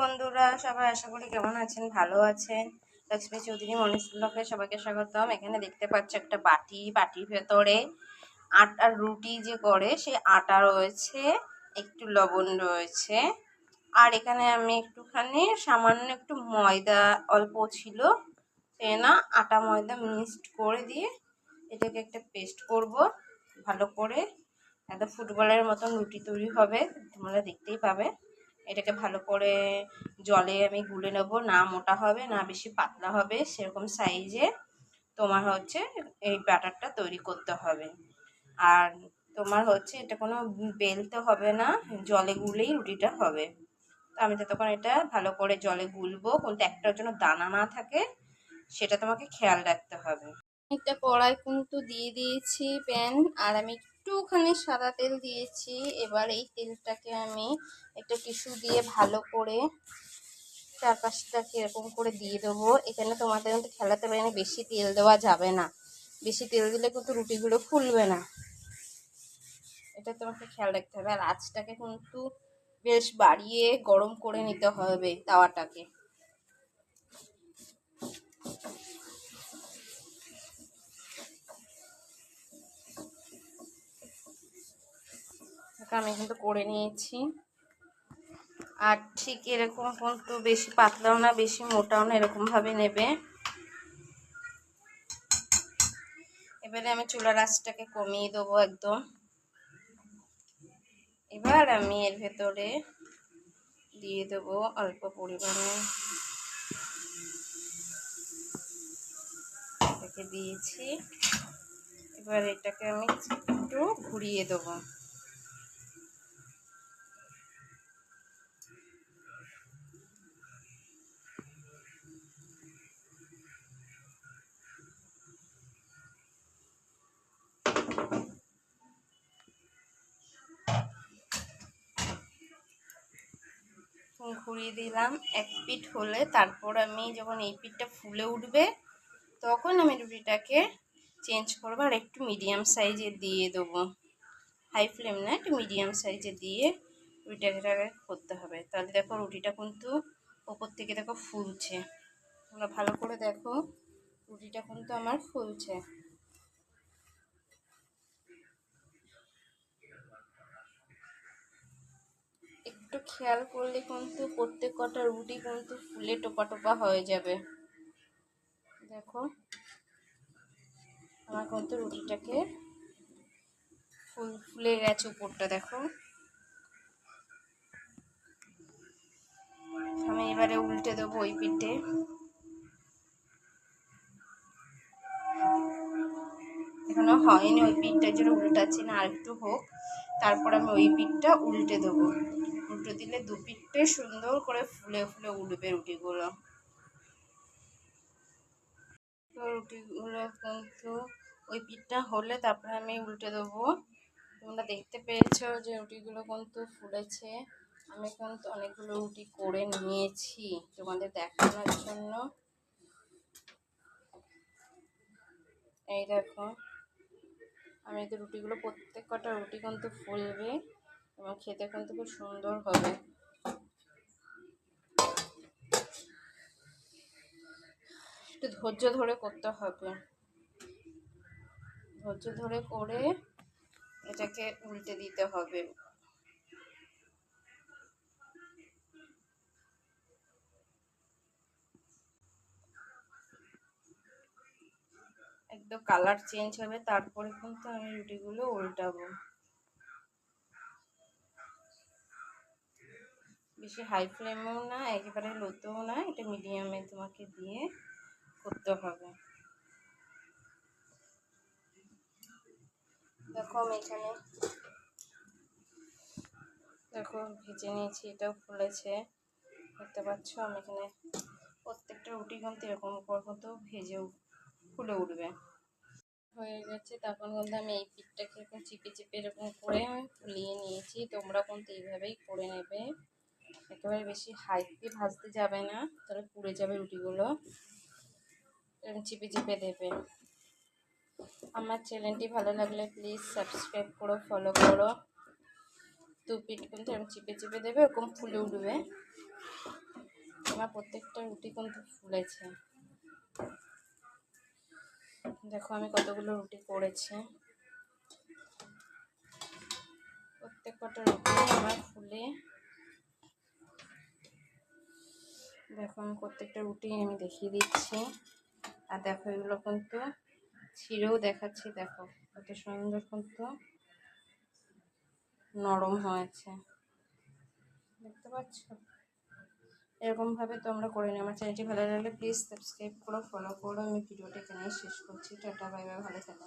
বন্ধুরা, সবাই আশা করি কেমন আছেন? ভালো আছেন? লক্ষ্মী চৌধুরী মনীষ ব্লকে সবাইকে স্বাগতম। এখানে দেখতে পাচ্ছ একটা বাটি, বাটির ভেতরে আটার রুটি যে করে সে আটা রয়েছে, একটু লবণ রয়েছে। আর এখানে আমি একটুখানি সামান্য একটু ময়দা, অল্প ছিল, সে না আটা ময়দা মিক্সড করে দিয়ে এটাকে একটা পেস্ট করব, ভালো করে। একদম ফুটবলের মতন রুটি তৈরি হবে, তোমরা দেখতেই পাবে। এটাকে ভালো করে জলে আমি গুলে নেব। না মোটা হবে, না বেশি পাতলা হবে, সেরকম সাইজে তোমার হচ্ছে এই ব্যাটারটা তৈরি করতে হবে। আর তোমার হচ্ছে এটা কোনো বেলতে হবে না, জলে গুলেই রুটিটা হবে। তো আমি তো তখন এটা ভালো করে জলে গুলবো কিন্তু একটার জন্য দানা না থাকে, সেটা তোমাকে খেয়াল রাখতে হবে। একটা কড়াই কিন্তু দিয়ে দিয়েছি প্যান, আর আমি একটুখানি সাদা তেল দিয়েছি। এবার এই তেলটাকে আমি একটা টিস্যু দিয়ে ভালো করে চারপাশটাকে এরকম করে দিয়ে দেবো। এখানে তোমাদের কিন্তু খেলাতে পারি বেশি তেল দেওয়া যাবে না। বেশি তেল দিলে কিন্তু রুটিগুলো ফুলবে না। এটা তোমাকে খেয়াল রাখতে হবে। আর আঁচটাকে কিন্তু বেশ বাড়িয়ে গরম করে নিতে হবে, তাওয়াটাকে। আমি কিন্তু করে নিয়েছি। আর ঠিক এরকম কিন্তু বেশি পাতলাও না, বেশি মোটাও না এরকমভাবে নেবে। এবারে আমি চুলার আঁচটাকে কমিয়ে দেবো একদম। এবার আমি এর ভেতরে দিয়ে দেবো অল্প পরিমাণে। এটাকে দিয়েছি। এবার এটাকে আমি একটু ঘুরিয়ে দেবো। ঘুরিয়ে দিলাম এক পিঠ হলে। তারপর আমি যখন এই পিঠটা ফুলে উঠবে, তখন আমি রুটিটাকে চেঞ্জ করব আর একটু মিডিয়াম সাইজে দিয়ে দেবো। হাই ফ্লেম না, একটু মিডিয়াম সাইজে দিয়ে রুটিটাকে করতে হবে। তাহলে দেখো রুটিটা কিন্তু ওপর থেকে দেখো ফুলছে। তোমরা ভালো করে দেখো, রুটিটা কিন্তু আমার ফুলছে একটু খেয়াল করলে কিন্তু প্রত্যেক কটা রুটি কিন্তু ফুলে টোপা টোপা হয়ে যাবে। দেখো। আমার কিন্তু রুটিটাকে ফুল, ফুলে গেছে উপরটা, দেখো। আমি এবারে উল্টে দেবো ওই পিঠে। এখনও হয়নি ওই পিঠটার জন্য উল্টাচ্ছি না আর একটু হোক। তারপর আমি ওই পিঠটা উল্টে দেবো। উল্টে দিলে দু পিঠটে সুন্দর করে ফুলে ফুলে উঠবে রুটিগুলো। রুটিগুলো কিন্তু ওই পিঠটা হলে তারপরে আমি উল্টে দেবো। তোমরা দেখতে পেয়েছ যে রুটিগুলো কিন্তু ফুলেছে। আমি কিন্তু অনেকগুলো রুটি করে নিয়েছি তোমাদের দেখানোর জন্য। এই দেখো। আমি তো রুটিগুলো প্রত্যেক কটা রুটি কিন্তু ফুলবে এবং খেতে কিন্তু খুব সুন্দর হবে। একটু ধৈর্য ধরে করতে হবে। ধৈর্য ধরে করে এটাকে উল্টে দিতে হবে। একদম কালার চেঞ্জ হবে, তারপরে কিন্তু আমি রুটিগুলো উল্টাবো। বেশি হাই ফ্লেমেও না, একেবারে লোতেও না, এটা মিডিয়ামে তোমাকে দিয়ে করতে হবে। দেখো আমি এখানে, দেখো ভেজে নিয়েছি, এটাও ফুলেছে। দেখতে পাচ্ছ, আমি এখানে প্রত্যেকটা রুটি কিন্তু এরকম উপর মতো ভেজেও ফুলে উঠবে। হয়ে গেছে। তখন কিন্তু আমি এই পিঠটাকে এরকম চিপে চিপে এরকম করে ফুলিয়ে নিয়েছি। তোমরা কিন্তু এইভাবেই করে নেবে। একেবারে বেশি হাইতে ভাজতে যাবে না। তাহলে পুড়ে যাবে রুটিগুলো। এরকম চিপে চিপে দেবে। আমার চ্যানেলটি ভালো লাগলে প্লিজ সাবস্ক্রাইব করো ফলো করো। দু পিঠ কিন্তু এরকম চিপে চিপে দেবে এরকম ফুলে উঠবে। আমার প্রত্যেকটা রুটি কিন্তু ফুলেছে। দেখো আমি কতগুলো রুটি করেছি। প্রত্যেক কটা রুটি আমার ফুলে দেখো আমি প্রত্যেকটা রুটি আমি দেখিয়ে দিচ্ছি। আর দেখো এগুলো কিন্তু ছিঁড়েও দেখাচ্ছি, দেখো কত সুন্দর কিন্তু নরম হয়েছে। দেখতে পাচ্ছ? এরকমভাবে তোমরা করে নিও আমার চ্যানেলটি ভালো লাগলে প্লিজ সাবস্ক্রাইব করো ফলো করো। আমি ভিডিওটা এখানেই শেষ করছি। টাটা বাই বাই ভালো থাকো।